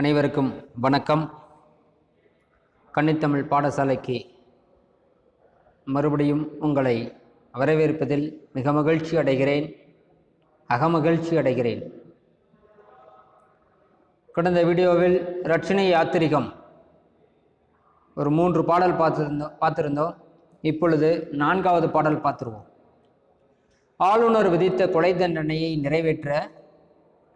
அனைவருக்கும் வணக்கம். கன்னித்தமிழ் பாடசாலைக்கு மறுபடியும் உங்களை வரவேற்பதில் மிக மகிழ்ச்சி அடைகிறேன். அகமகிழ்ச்சி அடைகிறேன். கடந்த வீடியோவில் ரட்சணை யாத்திரிகம் ஒரு மூன்று பாடல் பார்த்துருந்தோம் பார்த்துருந்தோம். இப்பொழுது நான்காவது பாடல் பார்த்துருவோம். ஆளுநர் விதித்த கொலை தண்டனையை நிறைவேற்ற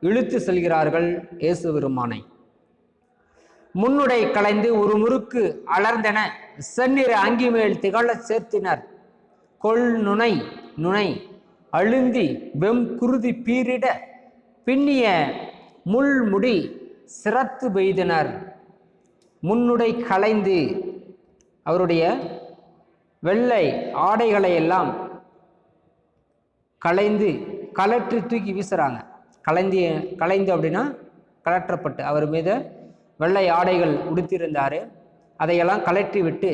இழுத்து செல்கிறார்கள் இயேசு பெருமானை. முன்னுடை களைந்து ஒரு முறுக்கு அலர்ந்தன. செந்நிற அங்கி மேல் திகழச் சேர்த்தினர். கொள் நுனை நுனை. அழுந்தி வெம் குருதி பீரிட பின்னிய முள்முடி சிரத்து பெய்தனர். முன்னுடை களைந்து அவருடைய வெள்ளை ஆடைகளை எல்லாம் களைந்து கலற்றி தூக்கி வீசுகிறாங்க கலைந்து கலைந்து அப்படின்னா கலற்றப்பட்டு அவர் மீது வெள்ளை ஆடைகள் உடுத்திருந்தார் அதையெல்லாம் கலற்றி விட்டு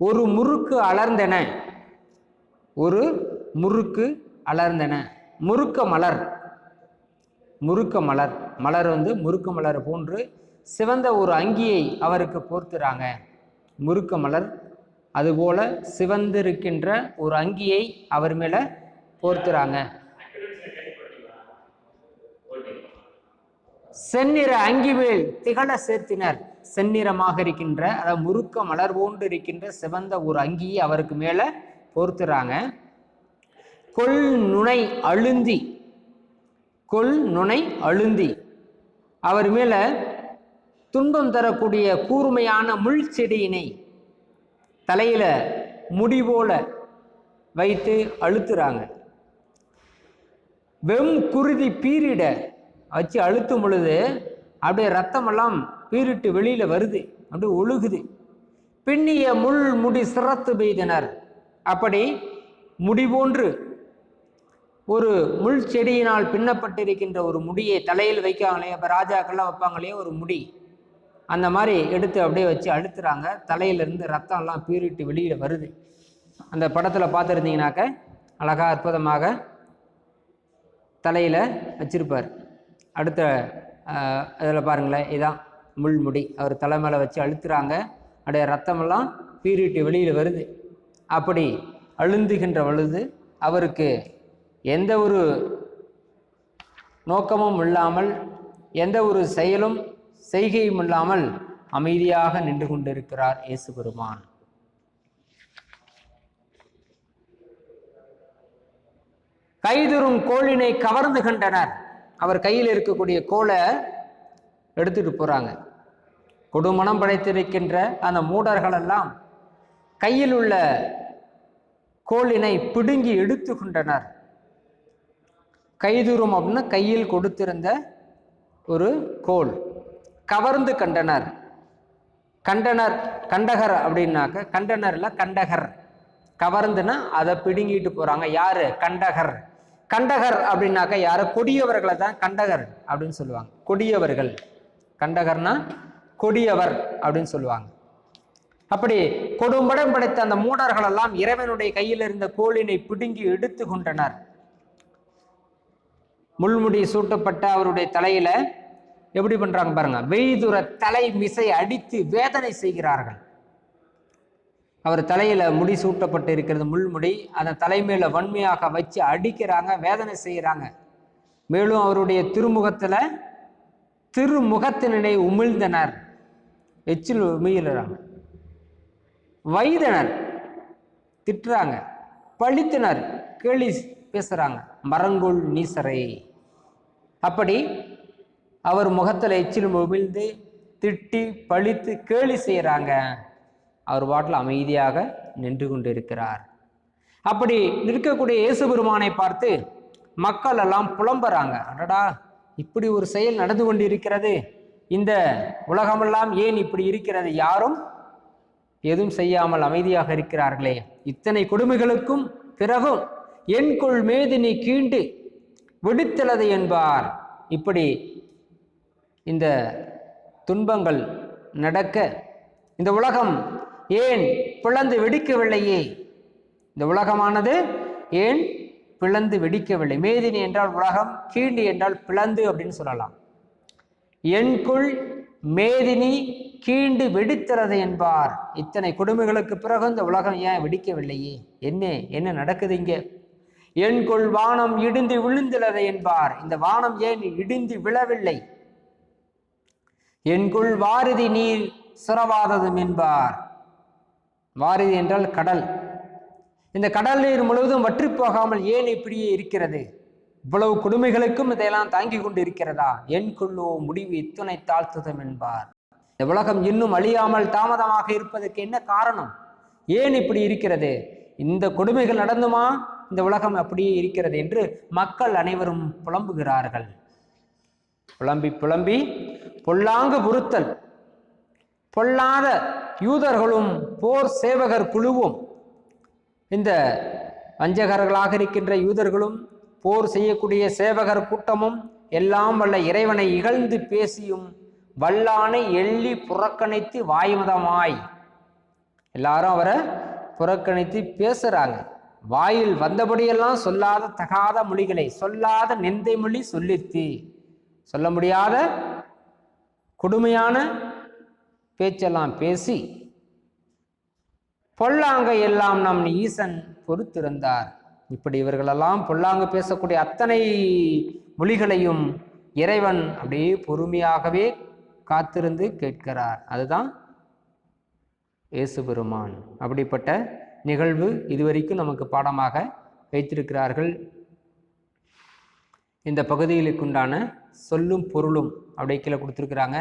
ஒரு முறுக்கு அலர்ந்தன. ஒரு முறுக்கு அலர்ந்தன. முறுக்க மலர். முறுக்க மலர். மலர் வந்து முறுக்க மலர் போன்று சிவந்த ஒரு அங்கியை அவருக்கு போர்த்துறாங்க முறுக்க மலர். அதுபோல சிவந்திருக்கின்ற ஒரு அங்கியை அவர் மேல போர்த்துறாங்க செந்நிற அங்கி மேல் திகழ சேர்த்தினர். செந்நிறமாக இருக்கின்ற அதாவது முறுக்க மலர் போன்று இருக்கின்ற சிவந்த ஒரு அங்கியை அவருக்கு மேல போர்த்துறாங்க. கொள் நுனை அழுந்தி கொள் நுனை அழுந்தி. அவர் மேல துன்பம் தரக்கூடிய கூர்மையான முள் செடியினை தலையில முடி போல வைத்து அழுத்துறாங்க. வெம் குருதி பீரிட வச்சு அழுத்தும் பொழுது அப்படியே ரத்தமெல்லாம் பீரிட்டு வெளியில் வருது. அப்படியே ஒழுகுது. பின்னிய முள் முடி சிரத்து பெய்தனர். அப்படி முடி போன்று ஒரு முள் செடியினால் பின்னப்பட்டிருக்கின்ற ஒரு முடியை தலையில் வைக்காங்களே அப்போ ராஜாக்கள்லாம் வைப்பாங்களே ஒரு முடி. அந்த மாதிரி எடுத்து அப்படியே வச்சு அழுத்துறாங்க. தலையிலிருந்து ரத்தம்லாம் பீரிட்டு வெளியில் வருது. அந்த படத்தில் பார்த்துருந்தீங்கனாக்க அழகாக அற்புதமாக தலையில் வச்சிருப்பார். அடுத்த இதில் பாருங்களேன் இதான் முள்முடி அவர் தலை மேலே வச்சு அழுத்துறாங்க. அப்படியே ரத்தமெல்லாம் பீறிட்டு வெளியில் வருது. அப்படி அழுந்துகின்ற பொழுது அவருக்கு எந்த ஒரு நோக்கமும் இல்லாமல் எந்த ஒரு செயலும் செய்கையும் இல்லாமல் அமைதியாக நின்று கொண்டிருக்கிறார் இயேசு பெருமான். கைதுறும் கோழினை கவர்ந்து கண்டனர் அவர் கையில் இருக்கக்கூடிய கோலை எடுத்துட்டு போறாங்க. கொடுமணம் படைத்திருக்கின்ற அந்த மூடர்களெல்லாம் கையில் உள்ள கோலினை பிடுங்கி எடுத்து கொண்டனர் கைதுரும் அப்படின்னு கையில் கொடுத்திருந்த ஒரு கோல். கவர்ந்து கண்டனர். கண்டனர் கண்டகர் அப்படின்னாக்க கண்டனர்ல கண்டகர். கவர்ந்துன்னா அதை பிடுங்கிட்டு போறாங்க. யாரு? கண்டகர். கண்டகர் அப்படின்னாக்க யாரு? கொடியவர்களை தான் கண்டகர் அப்படின்னு சொல்லுவாங்க. கொடியவர்கள். கண்டகர்னா கொடியவர் அப்படின்னு சொல்லுவாங்க. அப்படி கொடும்படம் படைத்த அந்த மூடர்களெல்லாம் இறைவனுடைய கையில் இருந்த கோலினை பிடுங்கி எடுத்து கொண்டனர். முள்முடி சூட்டப்பட்ட அவருடைய தலையில எப்படி பண்றாங்க பாருங்க. வெய்துர தலை மிசை அடித்து வேதனை செய்கிறார்கள். அவர் தலையில முடி சூட்டப்பட்டு இருக்கிறது முள்முடி அந்த தலைமையில வன்மையாக வச்சு அடிக்கிறாங்க வேதனை செய்கிறாங்க மேலும் அவருடைய திருமுகத்துல திருமுகத்தினை உமிழ்ந்தனர். எச்சில் உமிழ்கிறாங்க வைதனர் திட்டுறாங்க. பழித்தனர். கேலி பேசுறாங்க. மரங்குள் நீசரை. அப்படி அவர் முகத்தில் எச்சில் உமிழ்ந்து திட்டி பழித்து கேலி செய்கிறாங்க அவர் பாட்டில் அமைதியாக நின்று கொண்டிருக்கிறார். அப்படி நிற்கக்கூடிய இயேசு பெருமானை பார்த்து மக்கள் எல்லாம் புலம்புறாங்க. அடடா இப்படி ஒரு செயல் நடந்து கொண்டிருக்கிறது. இந்த உலகமெல்லாம் ஏன் இப்படி இருக்கிறது? யாரும் எதுவும் செய்யாமல் அமைதியாக இருக்கிறார்களே. இத்தனை கொடுமைகளுக்கும் பிறகும் என் கொள் நீ கீண்டு விடுத்தலது என்பார். இப்படி இந்த துன்பங்கள் நடக்க இந்த உலகம் ஏன் பிளந்து வெடிக்கவில்லையே? இந்த உலகமானது ஏன் பிளந்து வெடிக்கவில்லை? மேதினி என்றால் உலகம் கீண்டு என்றால் பிளந்து அப்படின்னு சொல்லலாம். என்குள் மேதினி கீண்டு வெடிக்கிறது என்பார். இத்தனை கொடுமைகளுக்கு பிறகு இந்த உலகம் ஏன் வெடிக்கவில்லையே? என்ன என்ன நடக்குது இங்க? என்குள் வானம் இடிந்து விழுந்துள்ளது என்பார். இந்த வானம் ஏன் இடிந்து விழவில்லை? என்குள் வாரிதி நீர் சுரவாததும் என்பார். வாரிதி என்றால் கடல். இந்த கடல் நீர் முழுவதும் வற்றி போகாமல் ஏன் இப்படியே இருக்கிறது? இவ்வளவு கொடுமைகளுக்கும் இதையெல்லாம் தாங்கி கொண்டு இருக்கிறதா என் கொள்ளோ முடிவு இத்துணை தாழ்த்துதம் என்பார். இந்த உலகம் இன்னும் அழியாமல் தாமதமாக இருப்பதற்கு என்ன காரணம்? ஏன் இப்படி இருக்கிறது? இந்த கொடுமைகள் நடந்துமா? இந்த உலகம் அப்படியே இருக்கிறது என்று மக்கள் அனைவரும் புலம்புகிறார்கள். புலம்பி புலம்பி பொல்லாங்கு பொருத்தல் பொல்லாத யூதர்களும் போர் சேவகர் குழுவும் இந்த வஞ்சகர்களாக இருக்கின்ற யூதர்களும் போர் செய்யக்கூடிய சேவகர் கூட்டமும் எல்லாம் வல்ல இறைவனை இகழ்ந்து பேசியும் வல்லானை எள்ளி புறக்கணித்து வாய்மதமாய். எல்லாரும் அவரை புறக்கணித்து பேசுறாங்க. வாயில் வந்தபடியெல்லாம் சொல்லாத தகாத மொழிகளை சொல்லாத நிந்தை மொழி சொல்லித்து சொல்ல முடியாத கொடுமையான பேச்செல்லாம் பேசி பொல்லாங்க எல்லாம் நம் ஈசன் பொறுத்திருந்தார். இப்படி இவர்களெல்லாம் பொல்லாங்கு பேசக்கூடிய அத்தனை மொழிகளையும் இறைவன் அப்படியே பொறுமையாகவே காத்திருந்து கேட்கிறார். அதுதான் இயேசு பெருமான். அப்படிப்பட்ட நிகழ்வு இதுவரைக்கும் நமக்கு பாடமாக வைத்திருக்கிறார்கள். இந்த பகுதிகளுக்குண்டான சொல்லும் பொருளும் அப்படியே கீழே கொடுத்துருக்குறாங்க.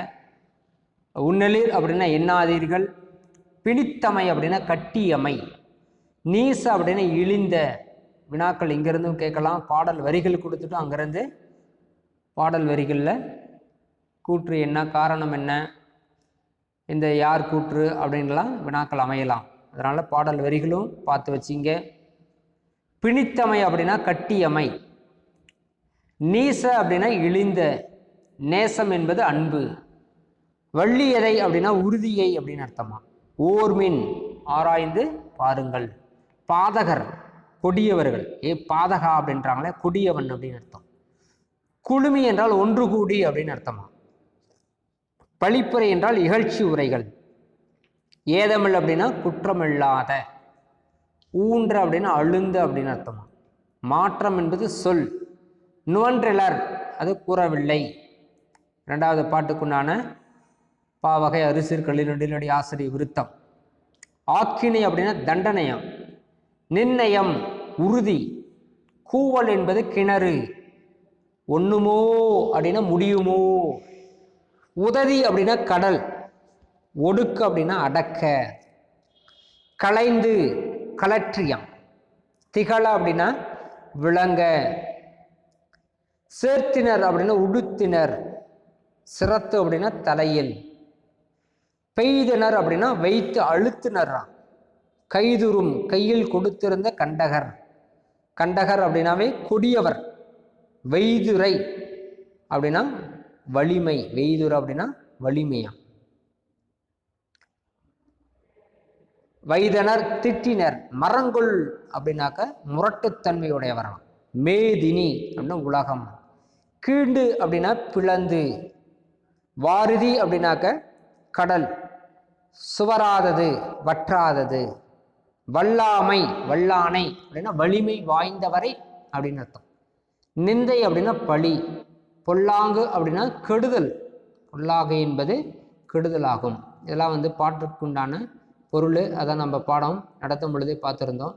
உன்னலிர் அப்படின்னா எண்ணாதீர்கள். பிணித்தமை அப்படின்னா கட்டியமை. நீச அப்படின்னா இழிந்த. வினாக்கள் இங்கேருந்தும் கேட்கலாம். பாடல் வரிகள் கொடுத்துட்டு அங்கேருந்து. பாடல் வரிகளில் கூற்று என்ன காரணம் என்ன இந்த யார் கூற்று அப்படின்லாம் வினாக்கள் அமையலாம். அதனால் பாடல் வரிகளும் பார்த்து வச்சிங்க. பிணித்தமை அப்படின்னா கட்டியமை. நீச அப்படின்னா இழிந்த. நேசம் என்பது அன்பு. வள்ளியதை அப்படின்னா உறுதியை அப்படின்னு அர்த்தமா? ஓர்மின் ஆராய்ந்து பாருங்கள். பாதகர் கொடியவர்கள். ஏ பாதகா அப்படின்றாங்களே கொடியவன் அப்படின்னு அர்த்தம். குழுமி என்றால் ஒன்று கூடி அப்படின்னு அர்த்தமா? பழிப்புரை என்றால் இகழ்ச்சி உரைகள். ஏதமிழ் அப்படின்னா குற்றமில்லாத. ஊன்ற அப்படின்னா அழுந்து அப்படின்னு அர்த்தமா? மாற்றம் என்பது சொல். நுவன்றலர் அது கூறவில்லை. ரெண்டாவது பாட்டுக்குண்டான பாவகை அரிசிர் கல்லினுடைய ஆசிரியர் விருத்தம். ஆக்கினை அப்படின்னா தண்டனையம். நிர்ணயம் உறுதி. கூவல் என்பது கிணறு. ஒண்ணுமோ அப்படின்னா முடியுமோ? உதவி அப்படின்னா கடல். ஒடுக்கு அப்படின்னா அடக்க. கலைந்து கலற்றியம். திகழ அப்படின்னா விளங்க. சேர்த்தினர் அப்படின்னா உடுத்தினர். சிரத்து அப்படின்னா தலையில். பெய்தனர் அப்படின்னா வைத்து அழுத்தினர்றான் கைதுரும் கையில் கொடுத்திருந்த கண்டகர். கண்டகர் அப்படின்னாவே கொடியவர். வெய்துரை அப்படின்னா வலிமை. வெய்துரை அப்படின்னா வலிமையா. வைதனர் திட்டினர். மரங்குள் அப்படின்னாக்க முரட்டுத்தன்மையுடையவராம் மேதினி அப்படின்னா உலகம். கீண்டு அப்படின்னா பிளந்து. வாரிதி அப்படின்னாக்க கடல். சுவராதது வற்றாதது. வல்லாமை வல்லானை அப்படின்னா வலிமை வாய்ந்தவரை அப்படின்னு அர்த்தம். நிந்தை அப்படின்னா பழி. பொல்லாங்கு அப்படின்னா கெடுதல். பொல்லாகு என்பது கெடுதலாகும். இதெல்லாம் வந்து பாட்டுக்குண்டான பொருள். அதை நம்ம பாடம் நடத்தும் பொழுதே பார்த்துருந்தோம்.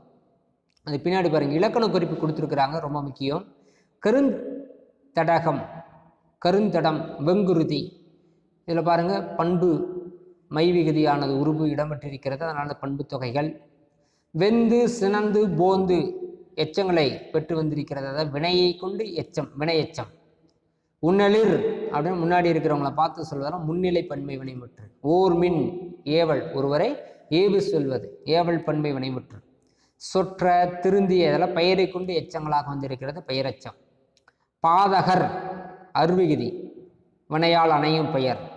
அது பின்னாடி பாருங்கள் இலக்கண குறிப்பு கொடுத்துருக்குறாங்க. ரொம்ப முக்கியம். கருந்தடகம். கருந்தடம் வெங்குருதி. இதில் பாருங்கள் பண்பு. மைவிகுதியானது உருவு இடம்பெற்றிருக்கிறது. அதனால் பண்பு தொகைகள். வெந்து சினந்து போந்து எச்சங்களை பெற்று வந்திருக்கிறது. அதாவது வினையை கொண்டு எச்சம் வினை எச்சம் உன்னலிர் அப்படின்னு முன்னாடி இருக்கிறவங்கள பார்த்து சொல்வதால் முன்னிலை பன்மை வினைமுற்று. ஓர் மின் ஏவல் ஒருவரை ஏவு சொல்வது. ஏவல் பன்மை வினைமுற்று. சொற்ற திருந்திய இதெல்லாம் பெயரை கொண்டு எச்சங்களாக வந்திருக்கிறது. பெயரச்சம். பாதகர் அருவிகுதி. வினையால் அணையும் பெயர்.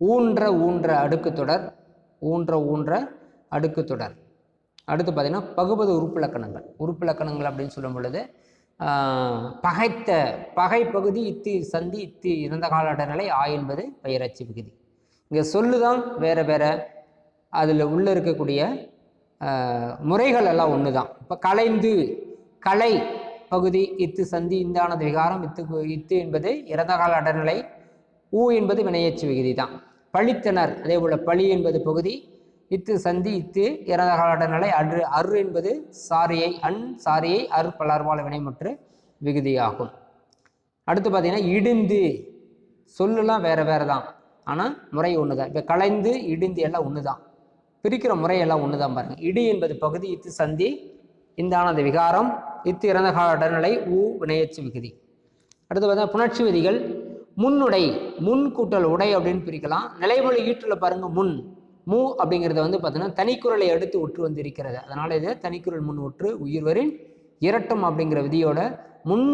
ஊன்ற ஊன்ற அடுக்கு தொடர் ஊன்ற ஊன்ற அடுக்கு தொடர். அடுத்து பார்த்தீங்கன்னா பகுபது உறுப்பிலக்கணங்கள் உறுப்பிலக்கணங்கள் அப்படின்னு சொல்லும் பொழுது பகைத்த பகை பகுதி இத்து சந்தி இத்து இறந்த கால நிலை ஆ என்பது பெயரச்சு பகுதி இங்கே சொல்லு தான் வேறு வேறு அதில் உள்ளே இருக்கக்கூடிய முறைகள் எல்லாம் ஒன்று தான் இப்போ கலைந்து கலை பகுதி இத்து சந்தி இந்தானது விகாரம் இத்து இத்து என்பது இறந்தகால அடர்நிலை ஊ என்பது வினையச்சு விகுதி தான் பழித்தனர் அதே போல் பழி என்பது பகுதி. இத்து சந்தி இத்து இறந்தகால அடர்நிலை அரு அரு என்பது சாரியை அன் சாரியை அரு பலர்வாழ வினைமுற்று விகுதியாகும். அடுத்து பார்த்தீங்கன்னா இடிந்து. சொல்லுலாம் வேறு வேறு தான் ஆனால் முறை ஒன்று தான் இப்போ கலைந்து இடிந்து எல்லாம் ஒன்று தான் பிரிக்கிற முறையெல்லாம் ஒன்று தான் பாருங்கள் இடி என்பது பகுதி இத்து சந்தி. இந்தானது விகாரம். இத்து இறந்த கால அடர்நிலை ஊ வினையச்சு விகுதி. அடுத்து பார்த்தா புணர்ச்சி விதிகள். முன்னுடை முன் கூட்டல் உடை அப்படின்னு பிரிக்கலாம். நிலைமொழி ஈட்டில் பாருங்க முன் மு அப்படிங்கிறத வந்து பார்த்தீங்கன்னா தனிக்குறளை அடுத்து ஒற்று வந்து இருக்கிறது அதனால இது தனிக்குறள் முன் ஒற்று உயிர்வரின் இரட்டம் அப்படிங்கிற விதியோட முன்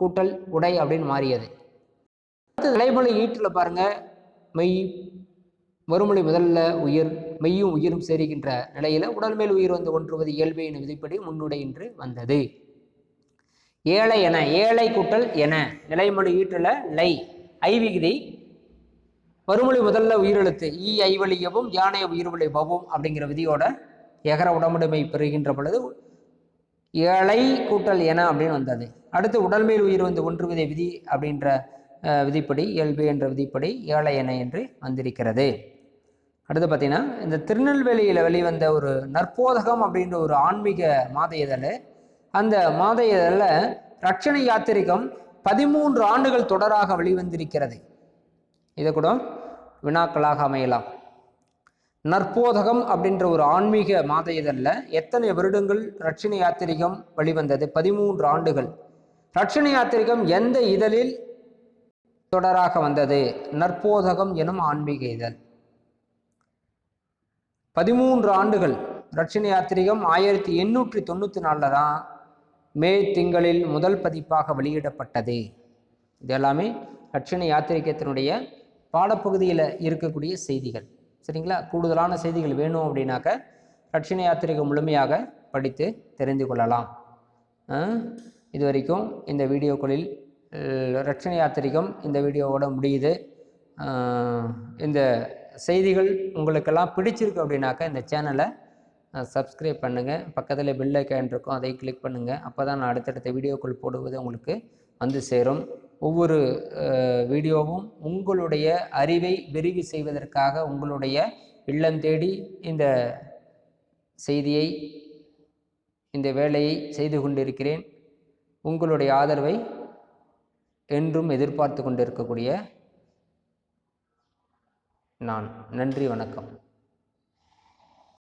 கூட்டல் உடை அப்படின்னு மாறியது. அடுத்து நிலைமொழி ஈட்டில் பாருங்க மெய் மறுமொழி முதல்ல உயிர் மெய்யும் உயிரும் சேருகின்ற நிலையில உடல் மேல் உயிர் வந்து ஒன்றுவது இயல்பு என விதிப்படி முன்னுடை என்று வந்தது. ஏழை என ஏழை கூட்டல் என. நிலைமொழி ஈற்றல லை. ஐவிகுதி. மறுமொழி முதல்ல உயிரெழுத்து. ஈ ஐவழியவும் யானை உயிர்வழி பவும் அப்படிங்கிற விதியோட எகர உடம்புடைமை பெறுகின்ற பொழுது ஏழை கூட்டல் என அப்படின்னு வந்தது. அடுத்து உடல் மேல் உயிர் வந்து ஒன்று விதை விதி அப்படின்ற விதிப்படி இயல்பு என்ற விதிப்படி ஏழை என என்று வந்திருக்கிறது. அடுத்து பார்த்தீங்கன்னா இந்த திருநெல்வேலியில் வெளிவந்த ஒரு நற்போதகம் அப்படின்ற ஒரு ஆன்மீக மாத இதழ் அந்த மாத இதழில் ரட்சணை யாத்திரிகம் பதிமூன்று ஆண்டுகள் தொடராக வெளிவந்திருக்கிறது. இதை கூட வினாக்களாக அமையலாம். நற்போதகம் அப்படின்ற ஒரு ஆன்மீக மாத இதழில் எத்தனை வருடங்கள் ரட்சணை யாத்திரிகம் வெளிவந்தது? பதிமூன்று ஆண்டுகள். ரட்சணை யாத்திரிகம் எந்த இதழில் தொடராக வந்தது? நற்போதகம் எனும் ஆன்மீக இதழ். பதிமூன்று ஆண்டுகள். ரட்சணை யாத்திரிகம் ஆயிரத்தி எண்ணூற்றி தொண்ணூற்றி நாலில் தான் மே திங்களில் முதல் பதிப்பாக வெளியிடப்பட்டது. இது எல்லாமே ரட்சணை யாத்திரிகத்தினுடைய பாடப்பகுதியில் இருக்கக்கூடிய செய்திகள். சரிங்களா? கூடுதலான செய்திகள் வேணும் அப்படின்னாக்க ரட்சணை யாத்திரிகை முழுமையாக படித்து தெரிந்து கொள்ளலாம். இது வரைக்கும் இந்த வீடியோக்களில் அஹ், யாத்திரிகம் இந்த வீடியோவோட முடியுது. இந்த செய்திகள் உங்களுக்கெல்லாம் பிடிச்சிருக்கு அப்படின்னாக்கா இந்த சேனலை சப்ஸ்கிரைப் பண்ணுங்கள் பக்கத்தில் பெல் ஐக்கான் இருக்கும். அதை கிளிக் பண்ணுங்கள் அப்போ தான் நான் அடுத்தடுத்த வீடியோக்கள் போடுவது உங்களுக்கு வந்து சேரும். ஒவ்வொரு வீடியோவும் உங்களுடைய அறிவை விரிவு செய்வதற்காக உங்களுடைய இல்லம் தேடி இந்த செய்தியை இந்த வேலையை செய்து கொண்டிருக்கிறேன். உங்களுடைய ஆதரவை என்றும் எதிர்பார்த்து கொண்டிருக்கக்கூடிய நான். நன்றி வணக்கம்.